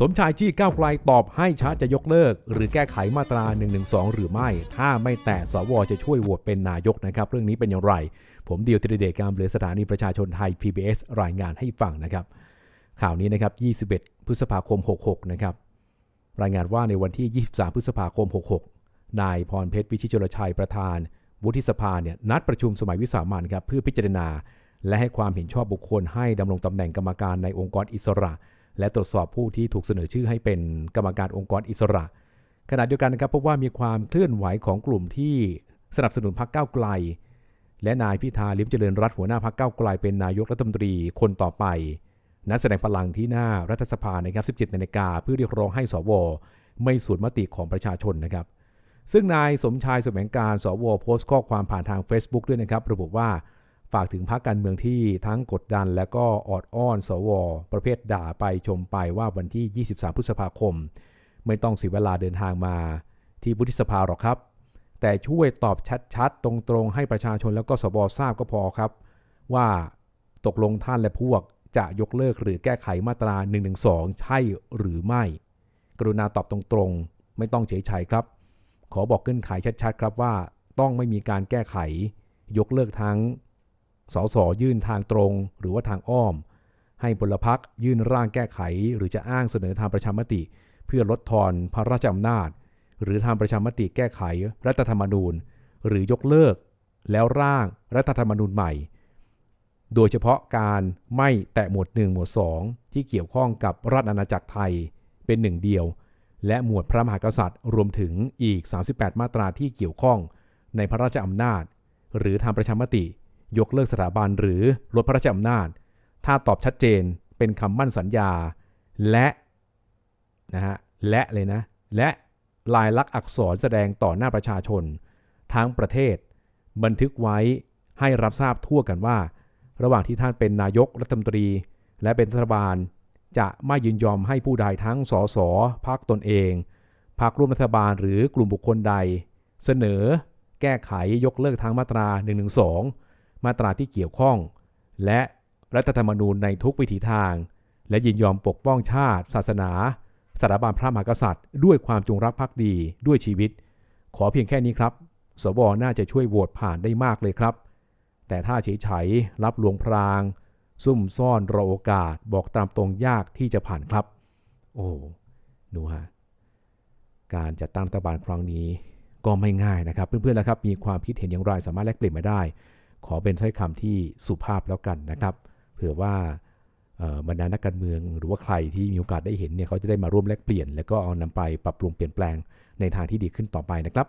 สมชายจี้ก้าวไกลตอบให้ช้าจะยกเลิก หรือแก้ไขมาตรา 112 หรือไม่ ถ้าไม่แตะสวจะช่วยโหวตเป็นนายกนะครับ เรื่องนี้เป็นอย่างไร ผมเดียวตรีเดชการเบลือสถานีประชาชนไทย PBS รายงานให้ฟังนะครับ ข่าวนี้นะครับ 21 พฤษภาคม 66 นะครับ รายงานว่าในวันที่ 23 พฤษภาคม 66 นายพรเพชรวิชิตชลชัยประธาน วุฒิสภาเนี่ยนัดประชุมสมัยวิสามันครับเพื่อพิจารณา และให้ความเห็นชอบบุคคลให้ดำรงตำแหน่งกรรมการในองค์กรอิสระ และตรวจสอบผู้ที่ถูกเสนอชื่อให้เป็นกรรมการองค์กรอิสระ ขณะเดียวกันนะครับพบว่ามีความเคลื่อนไหวของกลุ่มที่สนับสนุนพรรคก้าวไกล และนายพิธาลิมเจริญรัตหัวหน้าพรรคก้าวไกลเป็นนายกรัฐมนตรีคนต่อไป นัดแสดงพลังที่หน้ารัฐสภานะครับ 17นาฬิกาเพื่อเรียกร้องให้สว ไม่สวนมติของประชาชนนะครับซึ่งนายสมชายสมแสวงการสวโพสต์ข้อความผ่านทาง Facebook ด้วยนะครับ ระบุว่า ฝากถึงพรรคการเมืองที่ทั้งกดดัน และก็ออดอ้อน สว ประเภทด่าไปชมไปว่าวันที่ 23 พฤษภาคม ไม่ต้องเสียเวลาเดินทางมา ที่วุฒิสภาหรอกครับ แต่ช่วยตอบชัดๆ ตรงๆ ให้ประชาชนแล้วก็สวทราบก็พอครับ ว่าตกลงท่านและพวกจะยกเลิกหรือแก้ไขมาตรา 112 ใช่หรือไม่ กรุณาตอบตรงๆ ไม่ต้องเฉยๆครับ ขอบอกเงื่อนไขชัดๆ ครับว่าต้องไม่มีการแก้ไข ยกเลิกทั้ง สสยื่นทางตรงหรือว่าทางอ้อม ให้พลพักยื่นร่างแก้ไข หรือจะอ้างเสนอทางประชามติ เพื่อลดทอนพระราชอำนาจ หรือทางประชามติแก้ไขรัฐธรรมนูญ หรือยกเลิก แล้วร่างรัฐธรรมนูญใหม่ โดยเฉพาะการไม่แตะหมวด 1 หมวด 2 ที่เกี่ยวข้องกับราชอาณาจักรไทยเป็นหนึ่งเดียว และหมวดพระมหากษัตริย์ รวมถึงอีก 38 มาตราที่เกี่ยวข้องในพระราชอำนาจ หรือทางประชามติ ยกเลิกสถาบันหรือลดพระราชอำนาจ ถ้าตอบชัดเจนเป็นคำมั่นสัญญา และนะฮะและเลยนะ และลายลักษณ์อักษรแสดงต่อหน้าประชาชน ทั้งประเทศ บันทึกไว้ให้รับทราบทั่วกันว่า ระหว่างที่ท่านเป็นนายกรัฐมนตรี และเป็นรัฐบาล จะไม่ยินยอมให้ผู้ใดทั้งสสพักตนเองพักร่วมรัฐบาลหรือกลุ่มบุคคลใด เสนอ แก้ไขยกเลิกทางมาตรา112 มาตราที่เกี่ยวข้อง และรัฐธรรมนูญในทุกวิถีทาง และยินยอมปกป้องชาติ ศาสนาสถาบันพระมหากษัตริย์ ด้วยความจงรักภักดีด้วยชีวิต ขอเพียงแค่นี้ครับ สวน่าจะช่วยโหวตผ่านได้มากเลยครับ แต่ถ้าเฉยๆรับลวงพราง ซุ่มซ่อนรอโอกาสบอกตามตรงยากที่จะผ่านครับ โอ้ดูฮะการจัดตั้งรัฐบาลครั้งนี้ก็ไม่ง่ายนะครับ เพื่อนๆนะครับมีความคิดเห็นอย่างไรสามารถแลกเปลี่ยนมาได้ ขอเป็นถ้อยคำที่สุภาพแล้วกันนะครับเผื่อว่าบรรดานักการเมือง หรือว่าใครที่มีโอกาสได้เห็นเนี่ยเขาจะได้มาร่วมแลกเปลี่ยน แล้วก็เอานำไปปรับปรุงเปลี่ยนแปลงในทางที่ดีขึ้นต่อไปนะครับ